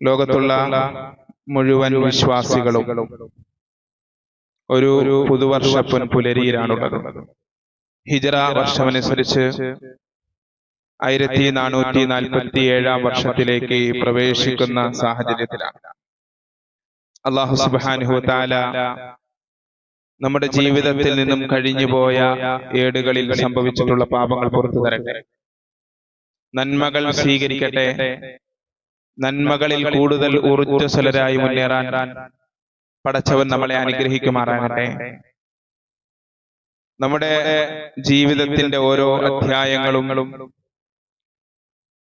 ലോകത്തുള്ള മുഴുവൻ വിശ്വാസികളും ഒരു പുതുവർഷ പുലരിയിലാണുള്ളത്. ഹിജറ വർഷമനുസരിച്ച് ആയിരത്തി നാനൂറ്റി നാൽപ്പത്തി ഏഴാം വർഷത്തിലേക്ക് പ്രവേശിക്കുന്ന സാഹചര്യത്തിലാണ്. അള്ളാഹു സുബാനുഹു താല നമ്മുടെ ജീവിതത്തിൽ നിന്നും കഴിഞ്ഞുപോയ ഏടുകളിൽ സംഭവിച്ചിട്ടുള്ള പാപങ്ങൾ പുറത്തു തരട്ടെ. നന്മകൾ സ്വീകരിക്കട്ടെ. നന്മകളിൽ കൂടുതൽ ഊർജസ്വലരായി മുന്നേറാൻ പടച്ചവൻ നമ്മളെ അനുഗ്രഹിക്കുമാറാകട്ടെ. നമ്മുടെ ജീവിതത്തിന്റെ ഓരോ അധ്യായങ്ങളും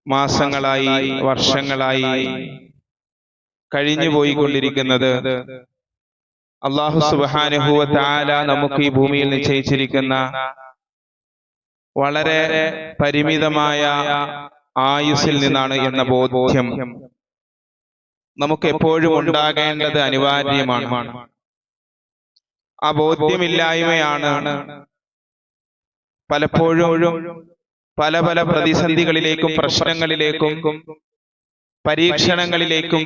മാസങ്ങളായി വർഷങ്ങളായി കഴിഞ്ഞു പോയിക്കൊണ്ടിരിക്കുന്നത് അള്ളാഹു സുബാനുഭൂവ താല നമുക്ക് ഈ ഭൂമിയിൽ നിശ്ചയിച്ചിരിക്കുന്ന വളരെ പരിമിതമായ ആയുസ്സിൽ നിന്നാണ് എന്ന ബോധ്യം നമുക്ക് എപ്പോഴും ഉണ്ടാകേണ്ടത് അനിവാര്യമാണ്. ആ ബോധ്യമില്ലായ്മയാണ് പലപ്പോഴും പല പല പ്രതിസന്ധികളിലേക്കും പ്രശ്നങ്ങളിലേക്കും പരീക്ഷണങ്ങളിലേക്കും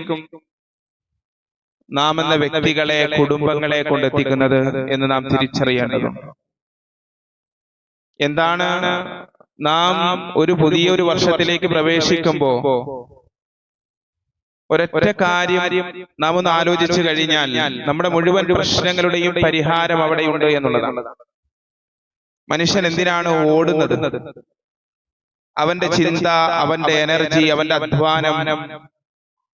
നാം എന്ന വ്യക്തികളെ കുടുംബങ്ങളെ കൊണ്ടെത്തിക്കുന്നത് എന്ന് നാം തിരിച്ചറിയേണ്ടതുണ്ട്. എന്താണ് നാം ഒരു പുതിയ ഒരു വർഷത്തിലേക്ക് പ്രവേശിക്കുമ്പോ ഒരൊറ്റ കാര്യം നാം ഒന്ന് ആലോചിച്ചു കഴിഞ്ഞാൽ നമ്മുടെ മുഴുവൻ പ്രശ്നങ്ങളുടെയും പരിഹാരം അവിടെയുണ്ട് എന്നുള്ളതാണ്. മനുഷ്യൻ എന്തിനാണ് ഓടുന്നത്? അവന്റെ ചിന്ത അവന്റെ എനർജി അവന്റെ അധ്വാനം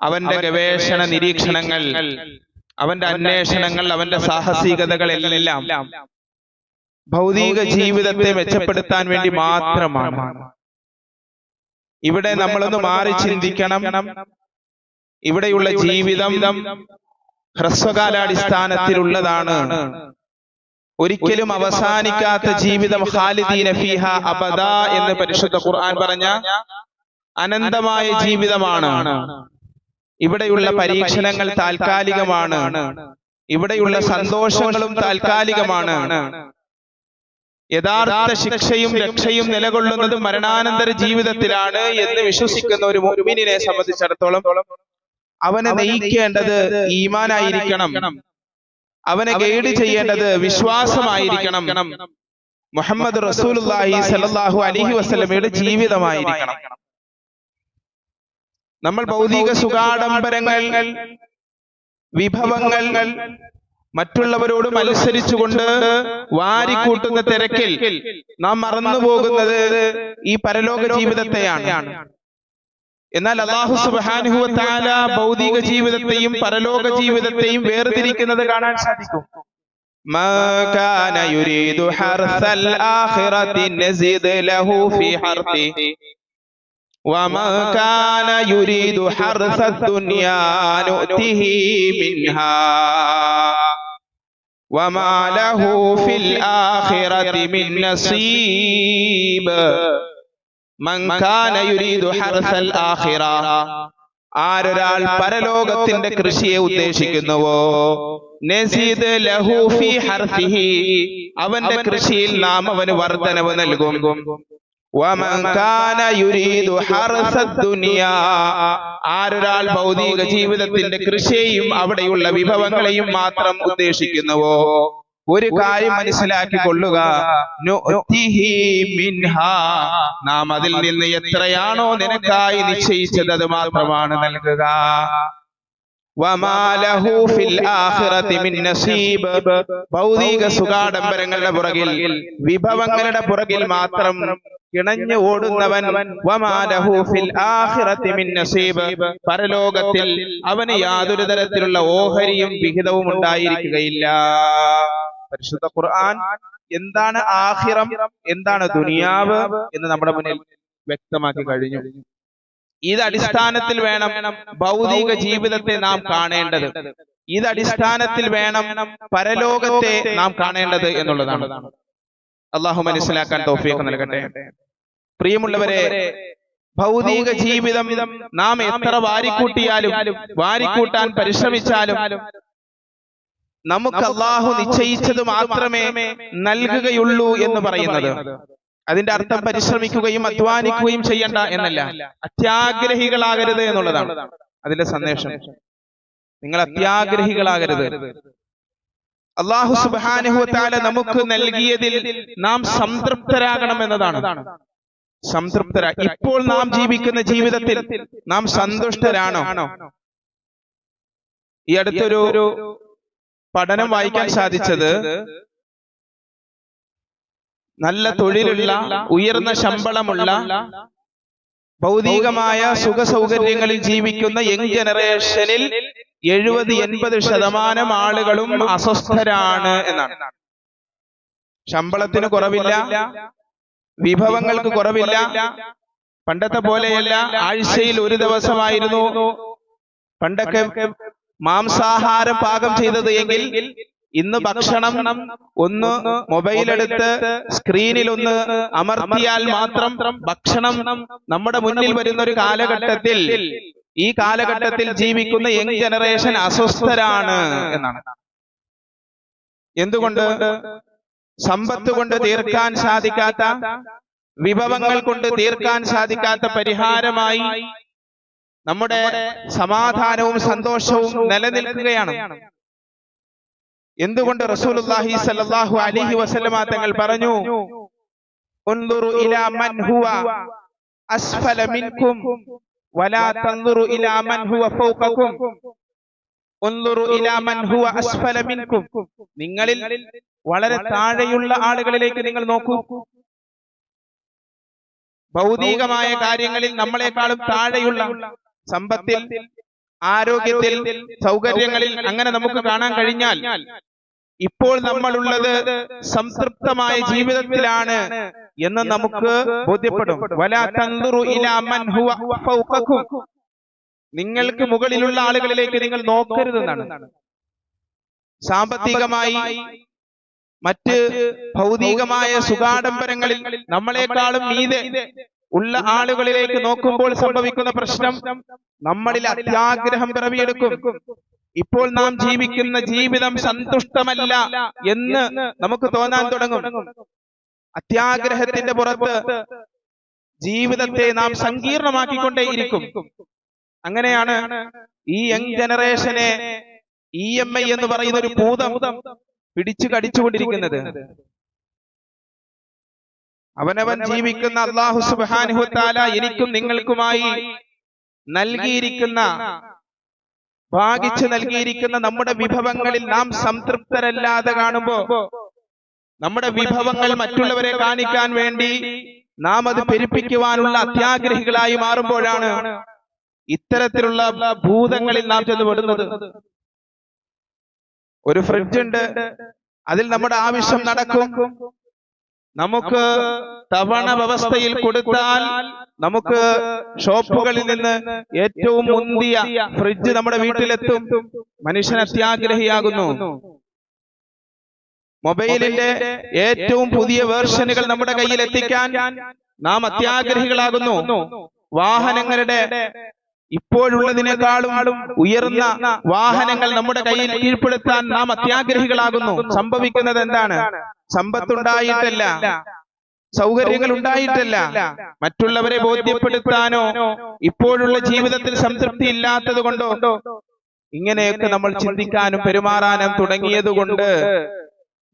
അവന്റെ ഗവേഷണ നിരീക്ഷണങ്ങൾ അവന്റെ അന്വേഷണങ്ങൾ അവന്റെ സാഹസികതകൾ എല്ലാം ഭൗതിക ജീവിതത്തെ മെച്ചപ്പെടുത്താൻ വേണ്ടി മാത്രമാണ്. ഇവിടെ നമ്മളൊന്ന് മാറി ചിന്തിക്കണം. ഇവിടെയുള്ള ജീവിതം ഹ്രസ്വകാലാടിസ്ഥാനത്തിലുള്ളതാണ് ഒരിക്കലും അവസാനിക്കാത്ത ജീവിതം ഖാലിദീന ഫീഹ അബദ എന്ന് പരിശുദ്ധ ഖുർആൻ പറഞ്ഞ അനന്തമായ ജീവിതമാണ്. ഇവിടെയുള്ള പരീക്ഷണങ്ങൾ താൽക്കാലികമാണ്. ഇവിടെയുള്ള സന്തോഷങ്ങളും താൽക്കാലികമാണ്. യഥാർത്ഥ ശിക്ഷയും രക്ഷയും നിലകൊള്ളുന്നത് മരണാനന്തര ജീവിതത്തിലാണ് എന്ന് വിശ്വസിക്കുന്ന ഒരു മുഅ്മിനിനെ സംബന്ധിച്ചിടത്തോളം അവനെ നയിക്കേണ്ടത് ഈമാനായിരിക്കണം. അവനെ ഗൈഡ് ചെയ്യേണ്ടത് വിശ്വാസമായിരിക്കണം. മുഹമ്മദ് റസൂലുള്ളാഹി സല്ലല്ലാഹു അലൈഹി വസല്ലമയുടെ ജീവിതമായിരിക്കണം. നമ്മൾ ഭൗതിക സുഖാഡംബരങ്ങൾ വിഭവങ്ങൾ മറ്റുള്ളവരോട് മത്സരിച്ചുകൊണ്ട് വാരിക്കൂട്ടുന്ന തിരക്കിൽ നാം മറന്നു പോകുന്നത് ഈ പരലോക ജീവിതത്തെയാണ് എന്നാൽ അള്ളാഹു സുബ്ഹാനഹു വ തആല ഭൗതിക ജീവിതത്തെയും പരലോക ജീവിതത്തെയും വേർതിരിക്കുന്നത് കാണാൻ സാധിക്കും ما كان يريد حرث الآخرة نزيد له في حرثه وما كان يريد حرث الدنيا نؤته منها وما له في الآخرة من نصيب من كان يريد حرث الآخرة ആരൊരാൾ പരലോകത്തിന്റെ കൃഷിയെ ഉദ്ദേശിക്കുന്നുവോ നസീദ് ലഹു ഫി ഹർസിഹി അവന്റെ കൃഷിയിൽ നാം അവന് വർധനവ് നൽകും ആരൊരാൾ ഭൗതിക ജീവിതത്തിന്റെ കൃഷിയെയും അവിടെയുള്ള വിഭവങ്ങളെയും മാത്രം ഉദ്ദേശിക്കുന്നുവോ? ഒരു കാര്യം മനസ്സിലാക്കി കൊള്ളുക. നാം അതിൽ നിന്ന് എത്രയാണോ നിനക്കായി നിശ്ചയിച്ചത് അത് മാത്രമാണ് നൽകുക. ഭൗതിക സുഖാഡംബരങ്ങളുടെ പുറകിൽ വിഭവങ്ങളുടെ പുറകിൽ മാത്രം കിണഞ്ഞു ഓടുന്നവൻ പരലോകത്തിൽ അവന് യാതൊരു തരത്തിലുള്ള ഓഹരിയും വിഹിതവും ഉണ്ടായിരിക്കുകയില്ല. പരിശുദ്ധ ഖുർആൻ എന്താണ് ആഹിറം എന്താണ് ദുനിയാവ് എന്ന് നമ്മുടെ മുന്നിൽ വ്യക്തമാക്കി കഴിഞ്ഞു. ഇത് അടിസ്ഥാനത്തിൽ വേണം ഭൗതിക ജീവിതത്തെ നാം കാണേണ്ടത്. ഇത് അടിസ്ഥാനത്തിൽ വേണം പരലോകത്തെ നാം കാണേണ്ടത് എന്നുള്ളതാണ്. അള്ളാഹു മനസ്സിലാക്കാൻ തോഫിയൊക്കെ നൽകട്ടെ. പ്രിയമുള്ളവരെ ഭൗതിക ജീവിതം നാം എത്ര വാരിക്കൂട്ടിയാലും വാരിക്കൂട്ടാൻ പരിശ്രമിച്ചാലും നമുക്ക് അള്ളാഹു നിശ്ചയിച്ചത് മാത്രമേ നൽകുകയുള്ളൂ എന്ന് പറയുന്നത്. അതിന്റെ അർത്ഥം പരിശ്രമിക്കുകയും അധ്വാനിക്കുകയും ചെയ്യണ്ട എന്നല്ല. അത്യാഗ്രഹികളാകരുത് എന്നുള്ളതാണ് അതിന്റെ സന്ദേശം. നിങ്ങൾ അത്യാഗ്രഹികളാകരുത്. അള്ളാഹു സുബാനുഹുത്താല നമുക്ക് നൽകിയതിൽ നാം സംതൃപ്തരാകണം എന്നതാണ്. സംതൃപ്തരാ. ഇപ്പോൾ നാം ജീവിക്കുന്ന ജീവിതത്തിൽ നാം സന്തുഷ്ടരാണോ? ഈ അടുത്തൊരു പഠനം വായിക്കാൻ സാധിച്ചത് നല്ല തൊഴിലുള്ള ഉയർന്ന ശമ്പളമുള്ള ഭൗതികമായ സുഖ സൗകര്യങ്ങളിൽ ജീവിക്കുന്ന യങ് ജനറേഷനിൽ എഴുപത് എൺപത് ശതമാനം ആളുകളും അസ്വസ്ഥരാണ് എന്നാണ്. ശമ്പളത്തിന് കുറവില്ല. വിഭവങ്ങൾക്ക് കുറവില്ല. പണ്ടത്തെ പോലെയല്ല ആഴ്ചയിൽ ഒരു ദിവസമായിരുന്നു. പണ്ടൊക്കെ മാംസാഹാരം പാകം ചെയ്തത് എങ്കിൽ ഇന്ന് ഭക്ഷണം ഒന്ന് മൊബൈൽ എടുത്ത് സ്ക്രീനിൽ ഒന്ന് അമർത്തിയാൽ മാത്രം ഭക്ഷണം നമ്മുടെ മുന്നിൽ വരുന്ന ഒരു കാലഘട്ടത്തിൽ ഈ കാലഘട്ടത്തിൽ ജീവിക്കുന്ന യങ് ജനറേഷൻ അസ്വസ്ഥരാണ് എന്നാണ്. എന്തുകൊണ്ട്? സമ്പത്ത് കൊണ്ട് തീർക്കാൻ സാധിക്കാത്ത വിഭവങ്ങൾ കൊണ്ട് തീർക്കാൻ സാധിക്കാത്ത പരിഹാരമായി നമ്മുടെ സമാധാനവും സന്തോഷവും നിലനിൽക്കുകയാണ്. എന്തുകൊണ്ട് റസൂലുള്ളാഹി സല്ലല്ലാഹു അലൈഹി വസല്ലമ തങ്ങൾ പറഞ്ഞു ഉൻദുറു ഇലാ മൻ ഹുവ അസ്ഫല മിൻകും വലാ തൻദുറു ഇലാ മൻ ഹുവ ഫൗഖകും. നിങ്ങളിൽ വളരെ താഴെയുള്ള ആളുകളിലേക്ക് നിങ്ങൾ നോക്കൂ. ഭൗതികമായ കാര്യങ്ങളിൽ നമ്മളെക്കാളും താഴെയുള്ള സമ്പത്തിൽ ആരോഗ്യത്തിൽ സൗകര്യങ്ങളിൽ അങ്ങനെ നമുക്ക് കാണാൻ കഴിഞ്ഞാൽ ഇപ്പോൾ നമ്മളുള്ളത് സംതൃപ്തമായ ജീവിതത്തിലാണ് എന്ന് നമുക്ക് ബോധ്യപ്പെടും. നിങ്ങൾക്ക് മുകളിലുള്ള ആളുകളിലേക്ക് നിങ്ങൾ നോക്കരുതെന്നാണ്. സാമ്പത്തികമായി മറ്റ് ഭൗതികമായ സുഖാഡംബരങ്ങളിൽ നമ്മളെക്കാളും മീതെ ഉള്ള ആളുകളിലേക്ക് നോക്കുമ്പോൾ സംഭവിക്കുന്ന പ്രശ്നം നമ്മളിൽ അത്യാഗ്രഹം പിറവിയെടുക്കും. ഇപ്പോൾ നാം ജീവിക്കുന്ന ജീവിതം സന്തുഷ്ടമല്ല എന്ന് നമുക്ക് തോന്നാൻ തുടങ്ങും. അത്യാഗ്രഹത്തിന്റെ പുറത്ത് ജീവിതത്തെ നാം സങ്കീർണമാക്കിക്കൊണ്ടേയിരിക്കും. അങ്ങനെയാണ് ഈ യങ് ജനറേഷനെ ഇ എം ഐ എന്ന് പറയുന്ന ഒരു ഭൂതം പിടിച്ചു കടിച്ചുകൊണ്ടിരിക്കുന്നത്. അവനവൻ ജീവിക്കുന്ന അള്ളാഹു സുബാനുഹുത്താല എനിക്കും നിങ്ങൾക്കുമായി നൽകിയിരിക്കുന്ന ഭാഗിച്ചു നൽകിയിരിക്കുന്ന നമ്മുടെ വിഭവങ്ങളിൽ നാം സംതൃപ്തരല്ലാതെ കാണുമ്പോ നമ്മുടെ വിഭവങ്ങൾ മറ്റുള്ളവരെ കാണിക്കാൻ വേണ്ടി നാം അത് പെരുപ്പിക്കുവാനുള്ള അത്യാഗ്രഹികളായി മാറുമ്പോഴാണ് ഇത്തരത്തിലുള്ള ഭൂതങ്ങളിൽ നാം ചെന്നുപെടുന്നത്. ഒരു ഫ്രിഡ്ജ് ഉണ്ട് അതിൽ നമ്മുടെ ആവശ്യം നടക്കും. നമുക്ക് തവണ വ്യവസ്ഥയിൽ കൊടുത്താൽ നമുക്ക് ഷോപ്പുകളിൽ നിന്ന് ഏറ്റവും മുന്തിയ ഫ്രിഡ്ജ് നമ്മുടെ വീട്ടിലെത്തും. മനുഷ്യൻ അത്യാഗ്രഹിയാകുന്നു. മൊബൈലിന്റെ ഏറ്റവും പുതിയ വേർഷനുകൾ നമ്മുടെ കയ്യിൽ എത്തിക്കാൻ നാം അത്യാഗ്രഹികളാകുന്നു. വാഹനങ്ങളുടെ ഇപ്പോഴുള്ളതിനേക്കാളും ഉയർന്ന വാഹനങ്ങൾ നമ്മുടെ കയ്യിൽ കീഴ്പ്പെടുത്താൻ നാം അത്യാഗ്രഹികളാകുന്നു. സംഭവിക്കുന്നത് എന്താണ്? സമ്പത്തുണ്ടായിട്ടല്ല. സൗകര്യങ്ങൾ ഉണ്ടായിട്ടല്ല. മറ്റുള്ളവരെ ബോധ്യപ്പെടുത്താനോ ഇപ്പോഴുള്ള ജീവിതത്തിൽ സംതൃപ്തി ഇല്ലാത്തത് കൊണ്ടോ? ഇങ്ങനെയൊക്കെ നമ്മൾ ചിന്തിക്കാനും പെരുമാറാനും തുടങ്ങിയത് കൊണ്ട്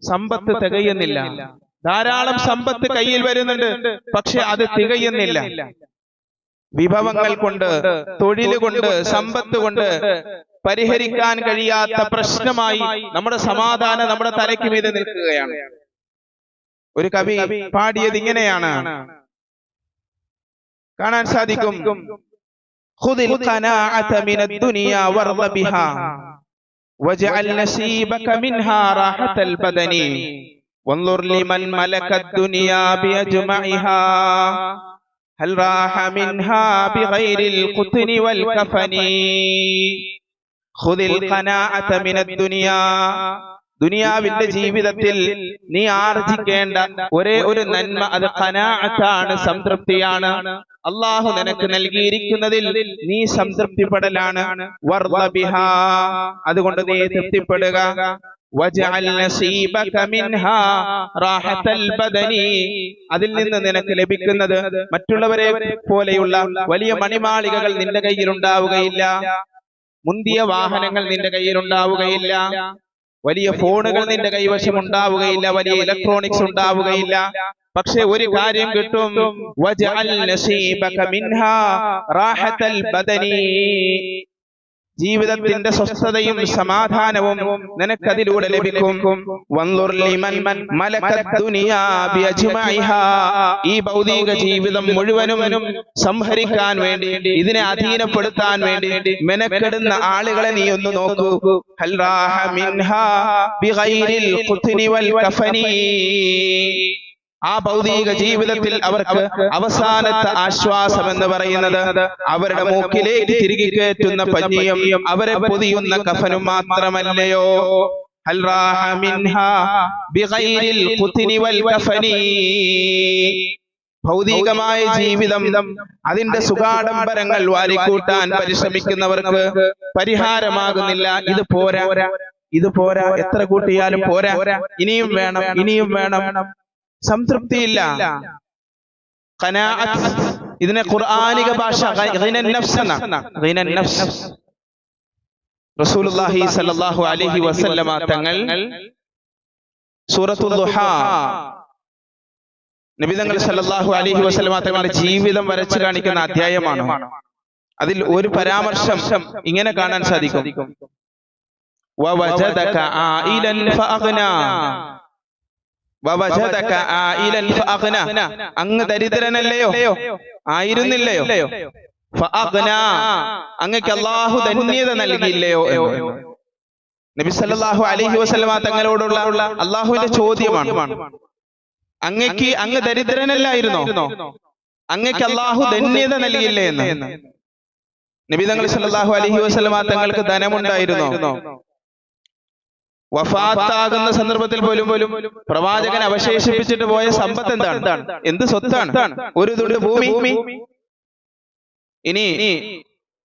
സമ്പത്ത് തികയുന്നില്ല. ധാരാളം സമ്പത്ത് കയ്യിൽ വരുന്നുണ്ട്. പക്ഷെ അത് തികയുന്നില്ല. വിഭവങ്ങൾ കൊണ്ട് തൊഴിലുകൊണ്ട് സമ്പത്ത് കൊണ്ട് പരിഹരിക്കാൻ കഴിയാത്ത പ്രശ്നമായി നമ്മുടെ സമാധാനം നമ്മുടെ തലയ്ക്ക് മീതെ നിൽക്കുകയാണ്. ഒരു കവി പാടിയത് ഇങ്ങനെയാണ്. കാണാൻ സാധിക്കും. ഖുദിൽ هل راح منها بغير القطن والكفن خذ القناعة من الدنيا ദുനിയാവിന്റെ ജീവിതത്തിൽ നീ ആർജിക്കേണ്ട ഒരേ ഒരു നന്മ അത് ഖനാഅത്താണ് സംതൃപ്തിയാണ് അള്ളാഹു നിനക്ക് നൽകിയിരിക്കുന്നതിൽ നീ സംതൃപ്തിപ്പെടലാണ് വർള ബിഹാ അതുകൊണ്ട് നീ തൃപ്തിപ്പെടുക വജഅൽ നസീബക മിൻഹാ റാഹത്തൽ ബദനി. അതിൽ നിന്ന് നിനക്ക് ലഭിക്കുന്നത് മറ്റുള്ളവരെ പോലെയുള്ള വലിയ മണിമാളികകൾ നിന്റെ കയ്യിൽ ഉണ്ടാവുകയില്ല. മുന്തിയ വാഹനങ്ങൾ നിന്റെ കയ്യിൽ ഉണ്ടാവുകയില്ല. വലിയ ഫോണുകൾ നിന്റെ കൈവശം ഉണ്ടാവുകയില്ല. വലിയ ഇലക്ട്രോണിക്സ് ഉണ്ടാവുകയില്ല. പക്ഷെ ഒരു കാര്യം കിട്ടും. ജീവിതത്തിന്റെ സ്വസ്ഥതയും സമാധാനവും നിനക്കതിലൂടെ ലഭിക്കും. ഈ ഭൗതിക ജീവിതം മുഴുവനും സംഹരിക്കാൻ വേണ്ടി ഇതിനെ അധീനപ്പെടുത്താൻ വേണ്ടി മെനക്കെടുന്ന ആളുകളെ നീ ഒന്ന് നോക്കൂ. ഹൽ ആ ഭൗതിക ജീവിതത്തിൽ അവർക്ക് അവസാനത്തെ ആശ്വാസം എന്ന് പറയുന്നത് അവരുടെ മൂക്കിലേക്ക് തിരികെ കയറ്റുന്ന പഞ്ഞിയും അവരെ പൊതിയുന്ന കഫനും മാത്രമല്ലയോ? ഭൗതികമായ ജീവിതം അതിന്റെ സുഖാഡംബരങ്ങൾ വാരിക്കൂട്ടാൻ പരിശ്രമിക്കുന്നവർക്ക് പരിഹാരമാകുന്നില്ല. ഇത് പോരാ. ഇത് പോരാ. എത്ര കൂട്ടിയാലും പോരാ. ഇനിയും വേണം. ഇനിയും വേണം. സംതൃപ്തിയില്ല. ഇതിനെ ഖുർആനിക ഭാഷ റസൂലുള്ളാഹി സ്വല്ലല്ലാഹു അലൈഹി വസല്ലമ തങ്ങൾ സൂറത്തുൽ ദുഹാ. നബിതങ്ങൾ സല്ലല്ലാഹു അലൈഹി വസല്ലമ തങ്ങളുടെ ജീവിതം വരച്ചു കാണിക്കുന്ന അധ്യായമാണ്? അതിൽ ഒരു പരാമർശം ഇങ്ങനെ കാണാൻ സാധിക്കും. അങ്ങ് ദരിദ്രനല്ലയോ? ആയിരുന്നില്ലയോ? അങ്ങക്ക് അള്ളാഹു ധന്യത നൽകിയില്ലയോ എന്ന്. നബി സല്ലല്ലാഹു അലൈഹി വസല്ലമ തങ്ങളോടുള്ള അള്ളാഹുവിന്റെ ചോദ്യമാണ്. അങ്ങക്ക് അങ്ങ് ദരിദ്രനല്ലായിരുന്നോ? അങ്ങക്ക് അള്ളാഹു ധന്യത നൽകിയില്ലേ എന്ന്. നബി തങ്ങൾ സല്ലാഹു അലൈഹി വസല്ലമ തങ്ങൾക്ക് ധനമുണ്ടായിരുന്നോ? വഫാത്താകുന്ന സന്ദർഭത്തിൽ പോലും പോലും പ്രവാചകൻ അവശേഷിപ്പിച്ചിട്ട് പോയ സമ്പത്ത് എന്താണ് എന്ത് സ്വത്താണ്? ഒരു തുണ്ട് ഭൂമി? ഇനി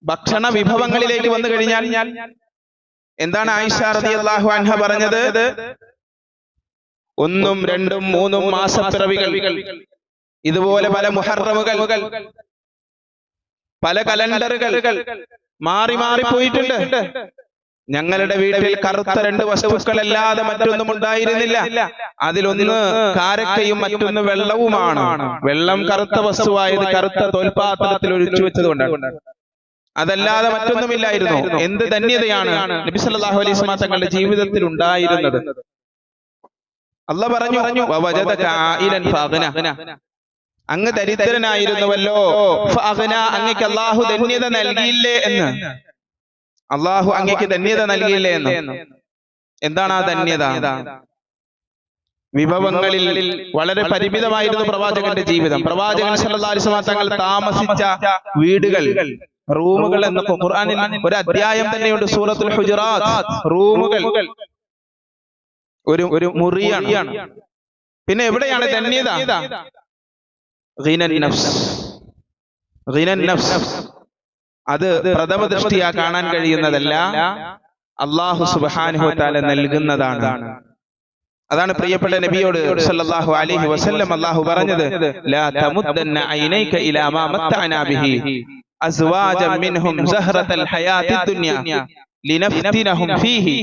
ഭക്ഷണ വിഭവങ്ങളിലേക്ക് വന്നു കഴിഞ്ഞാൽ എന്താണ് ആയിഷ റളിയല്ലാഹു അൻഹ പറഞ്ഞത്? ഒന്നും രണ്ടും മൂന്നും മാസപ്പിറവികൾ. ഇതുപോലെ പല മുഹറമുകൾ പല കലണ്ടറുകൾ മാറി മാറി പോയിട്ടുണ്ട്. ഞങ്ങളുടെ വീട്ടിൽ കറുത്ത രണ്ട് വസ്തുക്കളല്ലാതെ മറ്റൊന്നും ഉണ്ടായിരുന്നില്ല. അതിലൊന്ന് കാരക്കയും മറ്റൊന്ന് വെള്ളവുമാണ്. വെള്ളം കറുത്ത വസ്തുവായത് കറുത്ത തോൽപാത്രത്തിൽ ഒഴിച്ചു വെച്ചതുകൊണ്ടാണ്. അതല്ലാതെ മറ്റൊന്നുമില്ലായിരുന്നു. എന്ത് ധന്യതയാണ് നബി സല്ലല്ലാഹു അലൈഹി വസല്ലം തങ്ങളുടെ ജീവിതത്തിൽ ഉണ്ടായിരുന്നത്. അല്ല പറഞ്ഞു ഫഅഗ്ന. അങ്ങ് ദരിദ്രനായിരുന്നുവല്ലോ. അങ്ങക്ക് അള്ളാഹു ധന്യത നൽകിയില്ലേ എന്ന്. അള്ളാഹു അങ്ങേക്ക് ധന്യത നൽകിയില്ലേ എന്ന്. എന്താണ് ആ ധന്യത? വിഭവങ്ങളിൽ വളരെ പരിമിതമായിരുന്നു പ്രവാചകന്റെ ജീവിതം. പ്രവാചകൻ തങ്ങൾ താമസിച്ച വീടുകൾ റൂമുകൾ എന്ന ഖുർആനിൽ ഒരു അധ്യായം തന്നെയുണ്ട് സൂറത്തുൽ ഹുജറാത്ത്. റൂമുകൾ ഒരു ഒരു മുറിയാണ്. പിന്നെ എവിടെയാണ് ധന്യത? നഫ്സ്. നഫ്സ്. അത് പ്രഥമ ദൃഷ്ടിയാ കാണാൻ കഴിയുന്നതല്ല. അള്ളാഹു സുബ്ഹാനഹു തആല നൽകുന്നതാണ്. അതാണ് പ്രിയപ്പെട്ട നബിയോട് സല്ലല്ലാഹു അലൈഹി വസല്ലം അല്ലാഹു പറഞ്ഞത് ലാ തമുദ്ദന്ന ഐനൈക ഇലാ മാ മത്തഅനാ ബിഹി. അസ്വാജൻ മിൻഹും സഹറത്തൽ ഹയാത്തി ദുനിയ. ലിനഫ്തിനഹും ഫീഹി.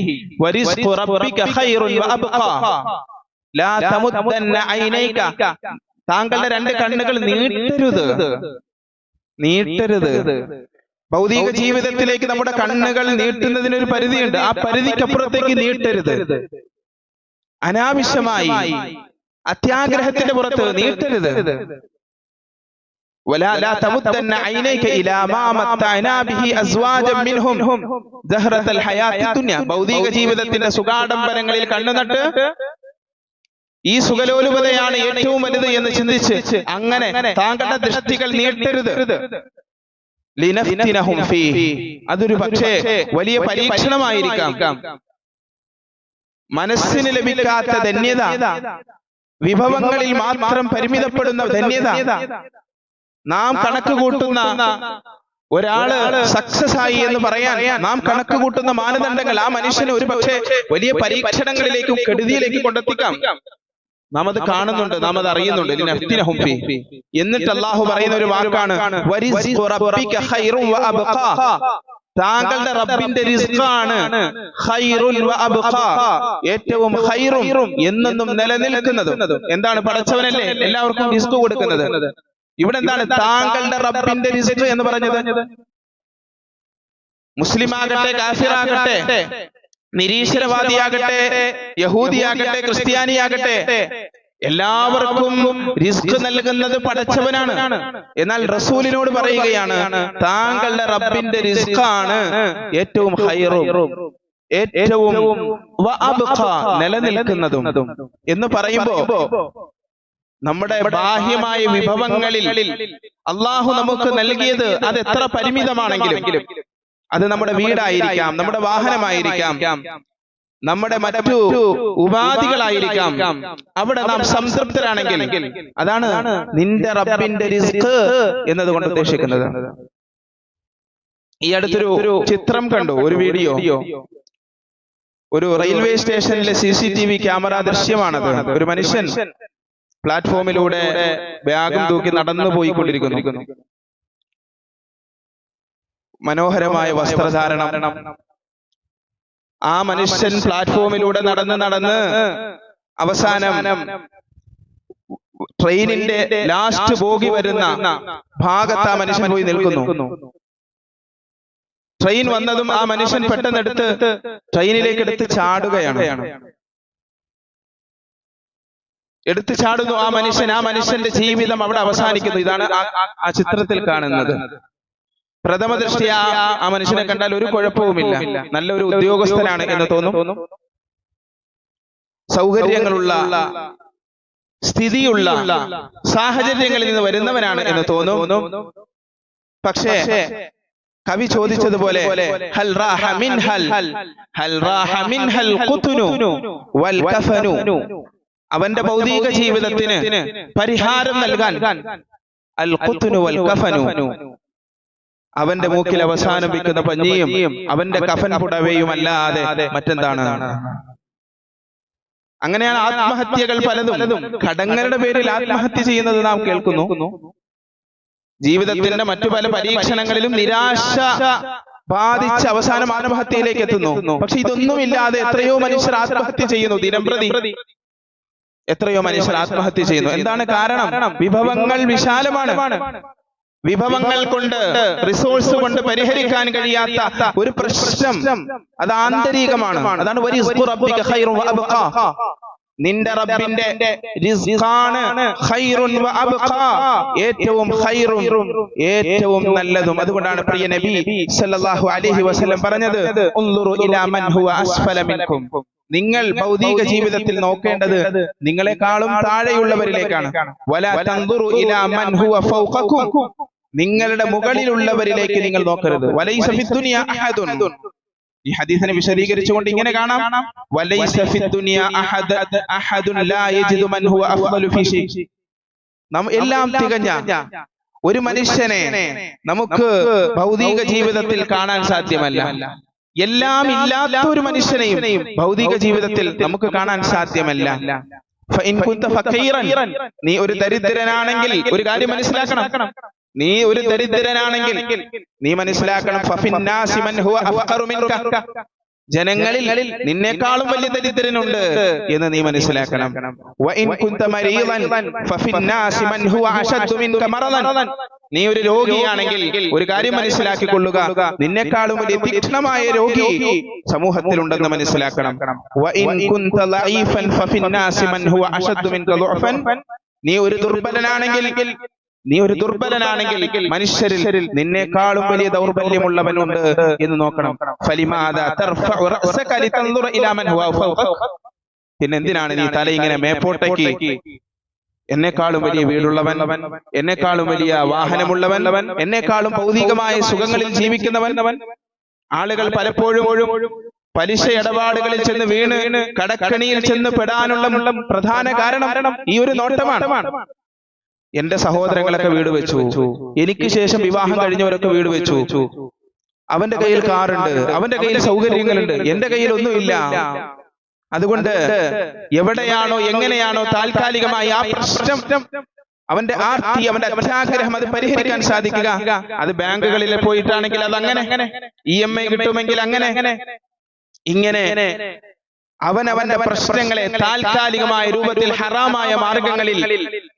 വറിസ്ഖു റബ്ബിക ഖൈറുൻ വഅബ്ഖാ ലാ തമുദ്ദന്ന ഐനൈക താങ്കളുടെ രണ്ട് കണ്ണുകൾ നീട്ടരുത്. നീട്ടരുത്. ഭൗതിക ജീവിതത്തിലേക്ക് നമ്മുടെ കണ്ണുകൾ നീട്ടുന്നതിന് ഒരു പരിധിയുണ്ട് ആ പരിധിക്കപ്പുറത്തേക്ക് നീട്ടരുത് അനാവശ്യമായി അത്യാഗ്രഹത്തിന്റെ പുറത്ത് നീട്ടരുത് ولا لا تمدن عينيك الى ما متعنا به ازواجا منهم زهرة الحياة الدنيا ഭൗതിക ജീവിതത്തിന്റെ സുഖാഡംബരങ്ങളിൽ കണ്ണുനട്ട് ഈ സുഖലോലുപതയാണ് ഏറ്റവും വലുത് എന്ന് ചിന്തിച്ച് അങ്ങനെ താങ്കളുടെ ദൃഷ്ടികൾ നീട്ടരുത് ലിനഫ്തിനഹും ഫീഹി. അതൊരു പക്ഷേ വലിയ പരീക്ഷണമായിരിക്കാം. മനസ്സിന് ലഭിക്കാത്ത ധന്യത. വിഭവങ്ങളിൽ മാത്രം പരിമിതപ്പെടുന്ന ധന്യത. നാം കണക്ക് കൂട്ടുന്ന ഒരാൾ സക്സസ് ആയി എന്ന് പറയാൻ നാം കണക്ക് കൂട്ടുന്ന മാനദണ്ഡങ്ങൾ ആ മനുഷ്യനെ ഒരു പക്ഷേ വലിയ പരീക്ഷണങ്ങളിലേക്കും കെടുതിയിലേക്കും കൊണ്ടെത്തിക്കാം. നാം അത് കാണുന്നുണ്ട് നാം അത് അറിയുന്നുണ്ട്. എന്നിട്ട് അള്ളാഹു പറയുന്ന ഒരു വാക്കാണ്. താങ്കളുടെ റബ്ബിന്റെ അബ്ഖാ. ഏറ്റവും ഖൈറും എന്നെന്നും നിലനിൽക്കുന്നതും. എന്താണ് പടച്ചവനല്ലേ എല്ലാവർക്കും റിസ്ക് കൊടുക്കുന്നത്. ഇവിടെ എന്താണ് താങ്കളുടെ റബ്ബിന്റെ റിസ്ക് എന്ന് പറഞ്ഞത്? മുസ്ലിം ആകട്ടെ കാഫിറാകട്ടെ. നിരീശ്വരവാദിയാകട്ടെ യഹൂദിയാകട്ടെ ക്രിസ്ത്യാനിയാകട്ടെ എല്ലാവർക്കും റിസ്ക് നൽകുന്നത് പടച്ചവനാണ് എന്നാൽ റസൂലിനോട് പറയുകയാണ് താങ്കളുടെ റബ്ബിന്റെ റിസ്ക്കാണ് ഏറ്റവും ഹൈറും ഏറ്റവും നിലനിൽക്കുന്നതും എന്ന് പറയുമ്പോ നമ്മുടെ ബാഹ്യമായ വിഭവങ്ങളിൽ അള്ളാഹു നമുക്ക് നൽകിയത് അത് എത്ര പരിമിതമാണെങ്കിലും അത് നമ്മുടെ വീടായിരിക്കാം നമ്മുടെ വാഹനമായിരിക്കാം നമ്മുടെ മറ്റു ഉപാധികളായിരിക്കാം. അവിടെ നാം സംതൃപ്തരാണെങ്കിൽ അതാണ് നിന്റെ റബ്ബിന്റെ റിസ്ക് എന്നതുകൊണ്ട് ഉദ്ദേശിക്കുന്നത്. ഈ അടുത്തൊരു ചിത്രം കണ്ടു ഒരു വീഡിയോ. ഒരു റെയിൽവേ സ്റ്റേഷനിലെ C C T V camera ദൃശ്യമാണത്. ഒരു മനുഷ്യൻ പ്ലാറ്റ്ഫോമിലൂടെ ബാഗും തൂക്കി നടന്നു പോയിക്കൊണ്ടിരിക്കുന്നു മനോഹരമായ വസ്ത്രധാരണം. ആ മനുഷ്യൻ പ്ലാറ്റ്ഫോമിലൂടെ നടന്ന് നടന്ന് അവസാനം ട്രെയിനിന്റെ ലാസ്റ്റ് ബോഗി വരുന്ന ഭാഗത്ത് ആ മനുഷ്യൻ പോയി നിൽക്കുന്നു. ട്രെയിൻ വന്നതും ആ മനുഷ്യൻ പെട്ടെന്ന് എടുത്ത് ട്രെയിനിലേക്ക് എടുത്ത് ചാടുകയാണ്. എടുത്തു ചാടുന്നു ആ മനുഷ്യൻ ആ മനുഷ്യന്റെ ജീവിതം അവിടെ അവസാനിക്കുന്നു. ഇതാണ് ആ- ചിത്രത്തിൽ കാണുന്നത്. പ്രഥമ ദൃഷ്ടിയ ആ മനുഷ്യനെ കണ്ടാൽ ഒരു കുഴപ്പവുമില്ല. നല്ലൊരു ഉദ്യോഗസ്ഥനാണ് എന്ന് തോന്നും. സൗകര്യങ്ങളുള്ള സ്ഥിതിയുള്ള സാഹചര്യങ്ങളിൽ നിന്ന് വരുന്നവനാണ് എന്ന് തോന്നും. പക്ഷേ കവി ചോദിച്ചതുപോലെ അവന്റെ ഭൗതിക ജീവിതത്തിന് പരിഹാരം നൽകാൻ അൽ ഖുത്നു വൽ കഫനു. അവന്റെ മൂക്കിൽ അവസാനിപ്പിക്കുന്ന പഞ്ഞിയും അവന്റെ കഫൻ പുടവയും അല്ലാതെ മറ്റെന്താണ്? അങ്ങനെയാണ് ആത്മഹത്യകൾ പലതും. കടങ്ങളുടെ പേരിൽ ആത്മഹത്യ ചെയ്യുന്നത് നാം കേൾക്കുന്നു. ജീവിതത്തിന്റെ മറ്റു പല പരീക്ഷണങ്ങളിലും നിരാശ ബാധിച്ച് അവസാനം ആത്മഹത്യയിലേക്ക് എത്തുന്നു. പക്ഷെ ഇതൊന്നുമില്ലാതെ എത്രയോ മനുഷ്യർ ആത്മഹത്യ ചെയ്യുന്നു ദിനംപ്രതി. എത്രയോ മനുഷ്യർ ആത്മഹത്യ ചെയ്യുന്നു. എന്താണ് കാരണം? വിഭവങ്ങൾ വിശാലമാണ്. വിഭവങ്ങൾ കൊണ്ട് റിസോഴ്സ് കൊണ്ട് പരിഹരിക്കാൻ കഴിയാത്ത ഒരു പ്രശ്നം. അത് ആന്തരികമാണ്. അതാണ്. നിന്റെ റബ്ബിന്റെ ഏറ്റവും ഏറ്റവും നല്ലതും. അതുകൊണ്ടാണ് പ്രിയ നബി സല്ലല്ലാഹു അലൈഹി വസല്ലം പറഞ്ഞത് ഇലാ മൻ ഹുവ അസ്ഫല മിൻകും. നിങ്ങൾ ഭൗതിക ജീവിതത്തിൽ നോക്കേണ്ടത് നിങ്ങളെക്കാളും താഴെയുള്ളവരിലേക്കാണ്. വലാ തൻദുറു ഇലാ മൻ ഹുവ ഫൗഖക്കും. നിങ്ങളുടെ മുകളിലുള്ളവരിലേക്ക് നിങ്ങൾ നോക്കരുത്. ഈ ഹദീസിനെ വിശദീകരിച്ചുകൊണ്ട് ഇങ്ങനെ കാണാം. എല്ലാം തികഞ്ഞ ഒരു മനുഷ്യനെ നമുക്ക് ഭൗതിക ജീവിതത്തിൽ കാണാൻ സാധ്യമല്ല. എല്ലാം ഇല്ലാത്ത ഒരു മനുഷ്യനെയും ഭൗതിക ജീവിതത്തിൽ നമുക്ക് കാണാൻ സാധ്യമല്ല. നീ ഒരു ദരിദ്രനാണെങ്കിൽ ഒരു കാര്യം മനസ്സിലാക്കണം. നീ ഒരു ദരിദ്രനാണെങ്കിൽ നീ മനസ്സിലാക്കണം ജനങ്ങളിൽ നിന്നെക്കാളും വലിയ ദരിദ്രനുണ്ട് എന്ന് നീ മനസ്സിലാക്കണം. നീ ഒരു രോഗിയാണെങ്കിൽ ഒരു കാര്യം മനസ്സിലാക്കിക്കൊള്ളുക. നിന്നെക്കാളും വലിയ തീക്ഷ്ണമായ രോഗി സമൂഹത്തിലുണ്ടെന്ന് മനസ്സിലാക്കണം. നീ ഒരു ദുർബലനാണെങ്കിൽ നീ ഒരു ദുർബലനാണെങ്കിൽ മനുഷ്യരിൽ നിന്നേക്കാളും വലിയ ദൗർബല്യമുള്ളവനുണ്ട് എന്ന് നോക്കണം. പിന്നെന്തിനാണ് നീ തല ഇങ്ങനെ മേപ്പോട്ടേക്ക്? എന്നെക്കാളും വലിയ വീടുള്ളവൻ എന്നെക്കാളും വലിയ വാഹനമുള്ളവൻ എന്നെക്കാളും ഭൗതികമായ സുഖങ്ങളിൽ ജീവിക്കുന്നവൻ. ആളുകൾ പലപ്പോഴും പലിശ ഇടപാടുകളിൽ ചെന്ന് വീണ് കടക്കണിയിൽ ചെന്ന് പെടാനുള്ള പ്രധാന കാരണം ഈ ഒരു നോട്ടമാണ്. എന്റെ സഹോദരങ്ങളൊക്കെ വീട് വെച്ചു. എനിക്ക് ശേഷം വിവാഹം കഴിഞ്ഞവരൊക്കെ വീട് വെച്ചു. അവന്റെ കയ്യിൽ കാറുണ്ട്. അവന്റെ കയ്യിൽ സൗകര്യങ്ങളുണ്ട്. എന്റെ കയ്യിൽ ഒന്നുമില്ല. അതുകൊണ്ട് എവിടെയാണോ എങ്ങനെയാണോ താൽക്കാലികമായി ആ പ്രശ്നം അവന്റെ ആർത്തി അവന്റെ അത്യാഗ്രഹം അത് പരിഹരിക്കാൻ സാധിക്കുക. അത് ബാങ്കുകളിൽ പോയിട്ടാണെങ്കിൽ അത് അങ്ങനെ ഇ എം ഐ കിട്ടുമെങ്കിൽ അങ്ങനെ ഇങ്ങനെ അവൻ അവന്റെ പ്രശ്നങ്ങളെ താൽക്കാലികമായ രൂപത്തിൽ ഹറാമായ മാർഗങ്ങളിൽ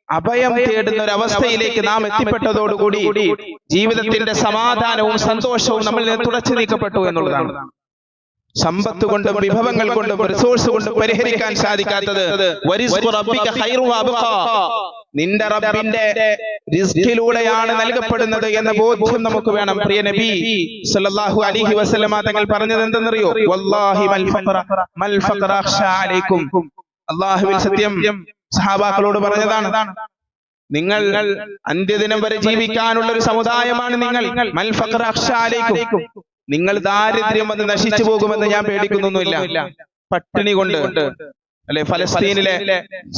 അഭയം തേടുന്ന ഒരു അവസ്ഥയിലേക്ക് നാം എത്തിപ്പെട്ടതോടുകൂടി ജീവിതത്തിന്റെ സമാധാനവും സന്തോഷവും നമ്മളിൽ നിന്ന് തുടച്ചു നീക്കപ്പെട്ടു എന്നുള്ളതാണ്. സമ്പത്ത് കൊണ്ടും വിഭവങ്ങൾ കൊണ്ടും റിസോഴ്സ് കൊണ്ടും പരിഹരിക്കാൻ സാധിക്കാത്തത്. നിന്റെ റബ്ബിന്റെ റിസ്കിലൂടെയാണ് നൽകപ്പെടുന്നത് എന്ന ബോധ്യം നമുക്ക് വേണം. പ്രിയ നബി സല്ലല്ലാഹു അലൈഹി വസല്ലമ തങ്ങൾ പറഞ്ഞത് എന്തെന്നറിയോ? വല്ലാഹി മൽ ഫഖറ മൽ ഫഖറ അലൈക്കും. അല്ലാഹുവിൽ സത്യം സഹാബാക്കളോട് പറഞ്ഞതാണ് നിങ്ങൾ അന്ത്യദിനം വരെ ജീവിക്കാനുള്ള ഒരു സമുദായമാണ് നിങ്ങൾ. നിങ്ങൾ. ദാരിദ്ര്യം വന്ന് നശിച്ചു പോകുമെന്ന് ഞാൻ പേടിക്കുന്നൊന്നുമില്ല. പട്ടിണി കൊണ്ട് അല്ലെ ഫലസ്തീനിലെ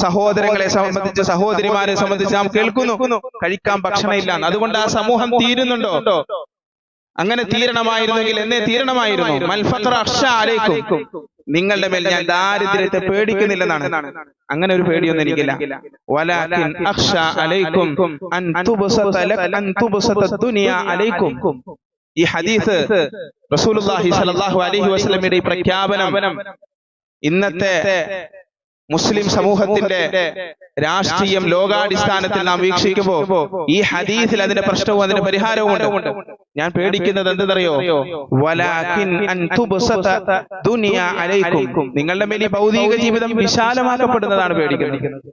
സഹോദരങ്ങളെ സംബന്ധിച്ച് സഹോദരിമാരെ സംബന്ധിച്ച് നാം കേൾക്കുന്നു. കഴിക്കാൻ ഭക്ഷണമില്ല അതുകൊണ്ട് ആ സമൂഹം തീരുന്നുണ്ടോ? അങ്ങനെ തീരണമായിരുന്നെങ്കിൽ എന്നെ തീരണമായിരുന്നു. മൽഫത്ര അഖ്ശ അലൈക്കും നിങ്ങളുടെ മേൽ ഞാൻ ദാരിദ്ര്യത്തെ പേടിക്കുന്നില്ലെന്നാണ്. അങ്ങനെ ഒരു പേടിയൊന്നും എനിക്കില്ല. അലൈക്കും ഈ ഹദീസ് റസൂലുള്ളാഹി സ്വല്ലല്ലാഹു അലൈഹി വസല്ലമയുടെ പ്രഖ്യാപനം. ഇന്നത്തെ മുസ്ലിം സമൂഹത്തിന്റെ രാഷ്ട്രീയം ലോകാടിസ്ഥാനത്തിൽ നാം വീക്ഷിക്കുമ്പോൾ ഈ ഹദീസിൽ അതിന്റെ പ്രശ്നവും അതിന്റെ പരിഹാരവും ഉണ്ട്. ഞാൻ പേടിക്കുന്നത് എന്തെന്നറിയോ? നിങ്ങളുടെ മേൽ ഈ ഭൗതിക ജീവിതം വിശാലമാക്കപ്പെടുന്നതാണ് പേടിക്കുന്നത്.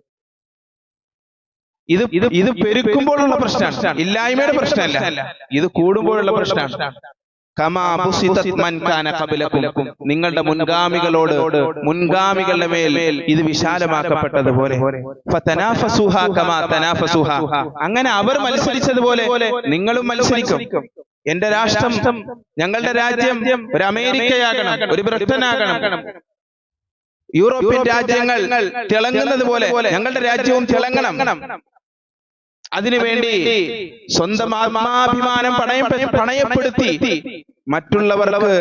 ഇത് ഇത് ഇത് പെരുക്കുമ്പോഴുള്ള പ്രശ്നമാണ്. ഇല്ലായ്മയുടെ പ്രശ്നമല്ല. ഇത് കൂടുമ്പോഴുള്ള പ്രശ്നമാണ്. നിങ്ങളുടെ മുൻഗാമികളോട് മുൻഗാമികളുടെ മേൽ ഇത് വിശാലമാക്കപ്പെട്ടതുപോലെ. അങ്ങനെ അവർ മത്സരിച്ചതുപോലെ നിങ്ങളും മത്സരിക്കും. എന്റെ രാഷ്ട്രം ഞങ്ങളുടെ രാജ്യം ഒരു അമേരിക്കയാകണം ഒരു ബ്രിട്ടനാകണം. യൂറോപ്യൻ രാജ്യങ്ങൾ തിളങ്ങുന്നത് പോലെ ഞങ്ങളുടെ രാജ്യവും തിളങ്ങണം. അതിനുവേണ്ടി സ്വന്തം ആത്മാഭിമാനം പണയ പണയപ്പെടുത്തി മറ്റുള്ളവർക്ക്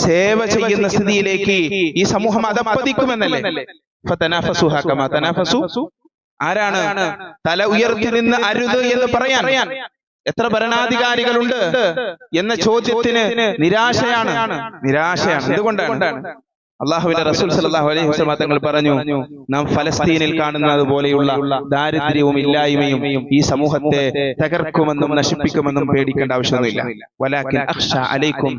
സേവ ചെയ്യുന്ന സ്ഥിതിയിലേക്ക് ഈ സമൂഹം അത് മതിക്കുമെന്നല്ലേ ആരാണ് തല ഉയർത്തി നിന്ന് അരുത് എന്ന് പറയാൻ എത്ര ഭരണാധികാരികളുണ്ട് എന്ന ചോദ്യത്തിന് നിരാശയാണ്. നിരാശയാണ്. എന്തുകൊണ്ടാണ്? അള്ളാഹുവിന്റെ റസൂൽ സല്ലല്ലാഹു അലൈഹി വസല്ലം തങ്ങൾ പറഞ്ഞു നാം ഫലസ്തീനിൽ കാണുന്നത് പോലെയുള്ള ദാരിദ്ര്യവും ഇല്ലായ്മയും ഈ സമൂഹത്തെ തകർക്കുമെന്നും നശിപ്പിക്കുമെന്നും പേടിക്കേണ്ട ആവശ്യമൊന്നുമില്ല. വലാകിൻ അഖ്ഷ അലൈക്കും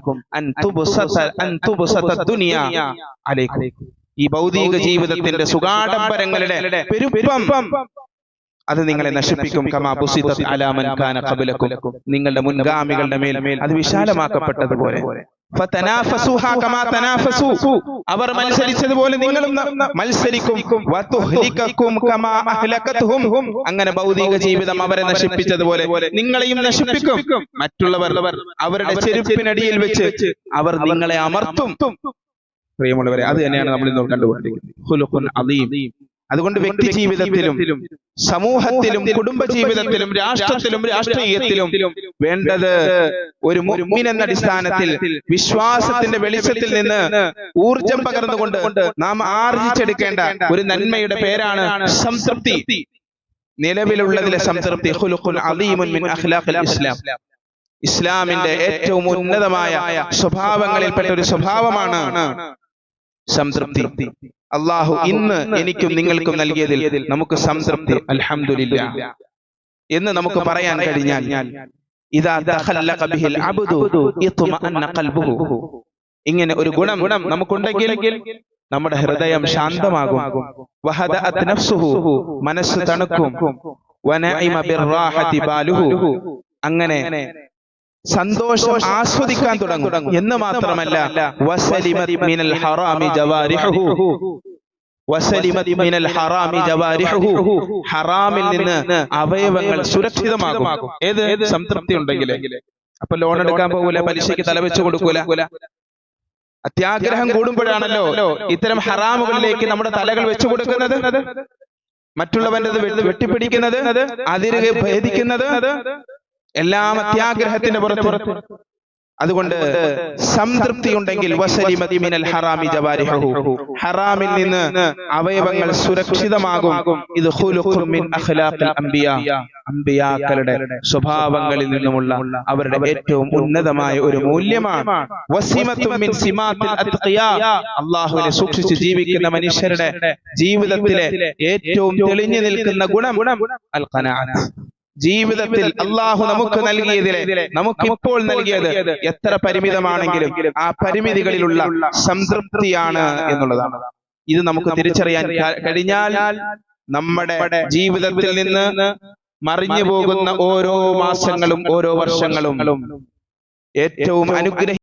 അലൈക്കും. ഈ ഭൗതിക ജീവിതത്തിന്റെ സുഗാഡംബരങ്ങളുടെ പെരുപ്പം. അത് നിങ്ങളെ നശിപ്പിക്കും. കമാ ബുസിതത് അലാ മൻ കാന ഖബലക്കും. നിങ്ങളുടെ മുൻഗാമികളുടെ മേൽ അത് വിശാലമാക്കപ്പെട്ടതുപോലെ. അവർ മത്സരിച്ചതുപോലെ നിങ്ങളും മത്സരിക്കും. അങ്ങനെ ഭൗതിക ജീവിതം അവരെ നശിപ്പിച്ചതുപോലെ നിങ്ങളെയും നശിപ്പിക്കും. മറ്റുള്ളവർ അവരുടെ ചെരുപ്പിനടിയിൽ വെച്ച് അവർ നിങ്ങളെ അമർത്തും. പ്രിയമുള്ളവരെ അത് തന്നെയാണ് നമ്മൾ ഇന്ന് കണ്ടുകൊണ്ടിരിക്കുന്നത്. അതുകൊണ്ട് വ്യക്തി ജീവിതത്തിലും സമൂഹത്തിലും കുടുംബ ജീവിതത്തിലും രാഷ്ട്രത്തിലും രാഷ്ട്രീയത്തിലും വേണ്ടത് ഒരു മുഅ്മിൻ എന്ന അടിസ്ഥാനത്തിൽ വിശ്വാസത്തിന്റെ വെളിച്ചത്തിൽ നിന്ന് ഊർജം പകർന്നുകൊണ്ട് നാം ആർജിച്ചെടുക്കേണ്ട ഒരു നന്മയുടെ പേരാണ് സംതൃപ്തി. നിലവിലുള്ളതിലെ സംതൃപ്തി ഇസ്ലാം. ഇസ്ലാമിന്റെ ഏറ്റവും ഉന്നതമായ സ്വഭാവങ്ങളിൽപ്പെട്ട ഒരു സ്വഭാവമാണ് സംതൃപ്തി. അള്ളാഹു ഇന്ന് എനിക്കും നിങ്ങൾക്കും നൽകിയതിൽ നമുക്ക് സംതൃപ്തി. അലഹമില്ല എന്ന് നമുക്ക് പറയാൻ കഴിഞ്ഞാൽ ഇങ്ങനെ ഒരു ഗുണം ഗുണം നമുക്കുണ്ടെങ്കിൽ നമ്മുടെ ഹൃദയം ശാന്തമാകും. മനസ്സ് തണുക്കും. അങ്ങനെ സന്തോഷം ആസ്വദിക്കാൻ തുടങ്ങും. എന്ന് മാത്രമല്ല മിനൽ ഹറാമി ജവാരിഹു മിനൽ ഹറാമി ജവാരിഹു ഹറാമിൽ നിന്ന് അവയവങ്ങൾ സുരക്ഷിതമാകും. ഏത്? സംതൃപ്തി ഉണ്ടെങ്കിൽ അപ്പൊ ലോൺ എടുക്കാൻ പോകൂല പലിശയ്ക്ക് തലവെച്ച് കൊടുക്കൂല. അത്യാഗ്രഹം കൂടുമ്പോഴാണല്ലോ ഇത്തരം ഹറാമുകളിലേക്ക് നമ്മുടെ തലകൾ വെച്ചു കൊടുക്കുന്നത്? മറ്റുള്ളവന്റെ വെട്ടിപ്പിടിക്കുന്നത്? അതിരുകെ ഭേദിക്കുന്നത്? എല്ലാം അത്യാഗ്രഹത്തിന്റെ പുറത്ത് അതുകൊണ്ട് സംതൃപ്തി ഉണ്ടെങ്കിൽ ഹറാമി ഹറാമിൽ നിന്ന് അവയവങ്ങൾ സുരക്ഷിതമാകും. ഇത് അംബിയാക്കളുടെ സ്വഭാവങ്ങളിൽ നിന്നുമുള്ള അവരുടെ ഏറ്റവും ഉന്നതമായ ഒരു മൂല്യമാണ്. അള്ളാഹുവിനെ സൂക്ഷിച്ച് ജീവിക്കുന്ന മനുഷ്യരുടെ ജീവിതത്തിലെ ഏറ്റവും തെളിഞ്ഞു നിൽക്കുന്ന ഗുണം അൽ ജീവിതത്തിൽ അള്ളാഹു നമുക്ക് നൽകിയതിലെ നമുക്ക് ഇപ്പോൾ നൽകിയത് എത്ര പരിമിതമാണെങ്കിലും ആ പരിമിതികളിലുള്ള സംതൃപ്തിയാണ് എന്നുള്ളതാണ്. ഇത് നമുക്ക് തിരിച്ചറിയാൻ കഴിഞ്ഞാൽ നമ്മുടെ ജീവിതത്തിൽ നിന്ന് മറിഞ്ഞു പോകുന്ന ഓരോ മാസങ്ങളും ഓരോ വർഷങ്ങളും ഏറ്റവും അനുഗ്രഹ